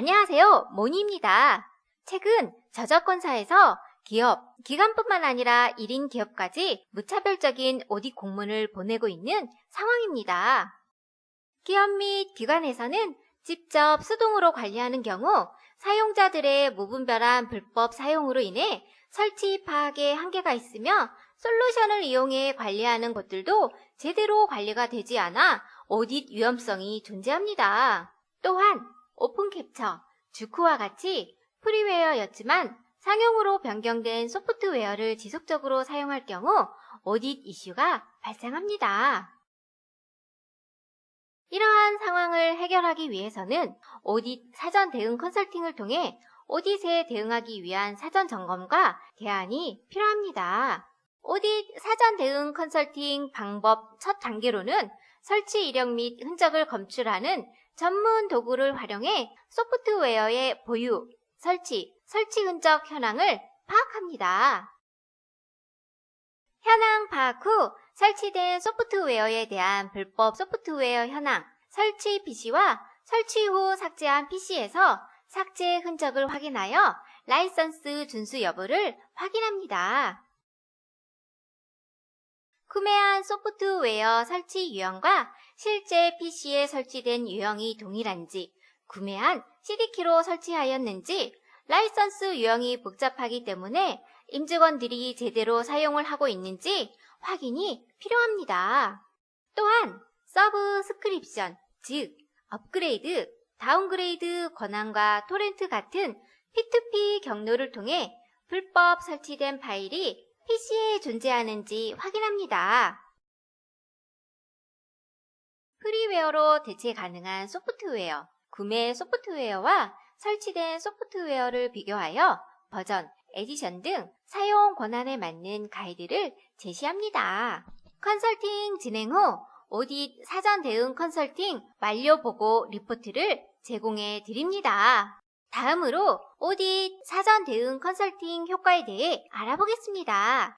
안녕하세요. 모니입니다. 최근 저작권사에서 기업, 기관뿐만 아니라 1인 기업까지 무차별적인 오딕 공문을 보내고 있는 상황입니다. 기업 및 기관에서는 직접 수동으로 관리하는 경우 사용자들의 무분별한 불법 사용으로 인해 설치 파악에 한계가 있으며 솔루션을 이용해 관리하는 것들도 제대로 관리가 되지 않아 오딧 위험성이 존재합니다. 또한 오픈 캡처, 주크와 같이 프리웨어였지만 상용으로 변경된 소프트웨어를 지속적으로 사용할 경우 오딧 이슈가 발생합니다. 이러한 상황을 해결하기 위해서는 오딧 사전 대응 컨설팅을 통해 오딧에 대응하기 위한 사전 점검과 대안이 필요합니다. 오딧 사전 대응 컨설팅 방법 첫 단계로는 설치 이력 및 흔적을 검출하는 전문 도구를 활용해 소프트웨어의 보유, 설치, 설치 흔적 현황을 파악합니다. 현황 파악 후 설치된 소프트웨어에 대한 불법 소프트웨어 현황, 설치 PC와 설치 후 삭제한 PC에서 삭제 흔적을 확인하여 라이선스 준수 여부를 확인합니다. 구매한 소프트웨어 설치 유형과 실제 PC에 설치된 유형이 동일한지, 구매한 CD키로 설치하였는지, 라이선스 유형이 복잡하기 때문에 임직원들이 제대로 사용을 하고 있는지 확인이 필요합니다. 또한 서브 스크립션, 즉 업그레이드, 다운그레이드 권한과 토렌트 같은 P2P 경로를 통해 불법 설치된 파일이 PC에 존재하는지 확인합니다. 프리웨어로 대체 가능한 소프트웨어, 구매 소프트웨어와 설치된 소프트웨어를 비교하여 버전, 에디션 등 사용 권한에 맞는 가이드를 제시합니다. 컨설팅 진행 후 오딧 사전 대응 컨설팅 완료 보고 리포트를 제공해 드립니다. 다음으로 오딧 사전 대응 컨설팅 효과에 대해 알아보겠습니다.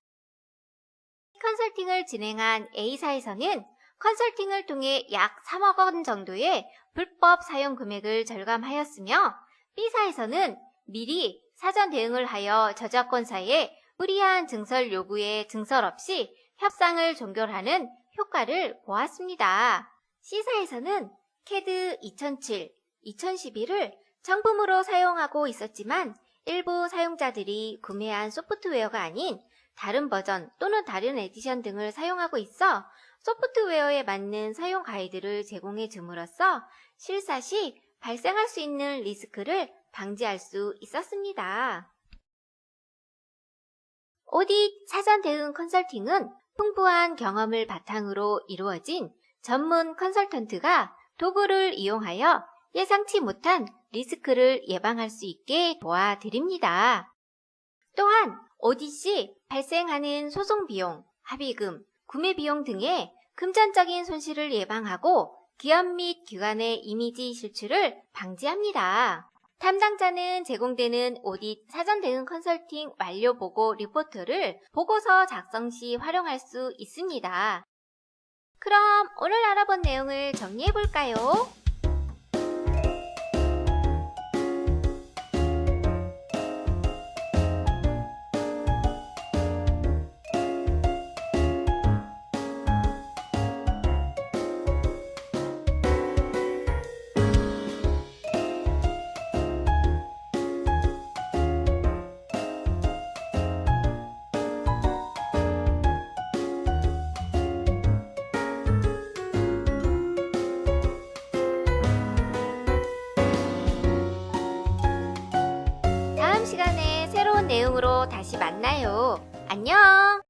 컨설팅을 진행한 A사에서는 컨설팅을 통해 약 3억 원 정도의 불법 사용 금액을 절감하였으며 B사에서는 미리 사전 대응을 하여 저작권사에 무리한 증설 요구에 증설 없이 협상을 종결하는 효과를 보았습니다. C사에서는 CAD 2007, 2011을 정품으로 사용하고 있었지만 일부 사용자들이 구매한 소프트웨어가 아닌 다른 버전 또는 다른 에디션 등을 사용하고 있어 소프트웨어에 맞는 사용 가이드를 제공해 줌으로써 실사 시 발생할 수 있는 리스크를 방지할 수 있었습니다. 오딧 사전 대응 컨설팅은 풍부한 경험을 바탕으로 이루어진 전문 컨설턴트가 도구를 이용하여 예상치 못한 리스크를 예방할 수 있게 도와드립니다. 또한 오디시 발생하는 소송 비용, 합의금, 구매 비용 등의 금전적인 손실을 예방하고 기업 및 기관의 이미지 실추를 방지합니다. 담당자는 제공되는 오딧 사전 대응 컨설팅 완료 보고 리포트를 보고서 작성 시 활용할 수 있습니다. 그럼 오늘 알아본 내용을 정리해 볼까요? 다시 만나요. 안녕!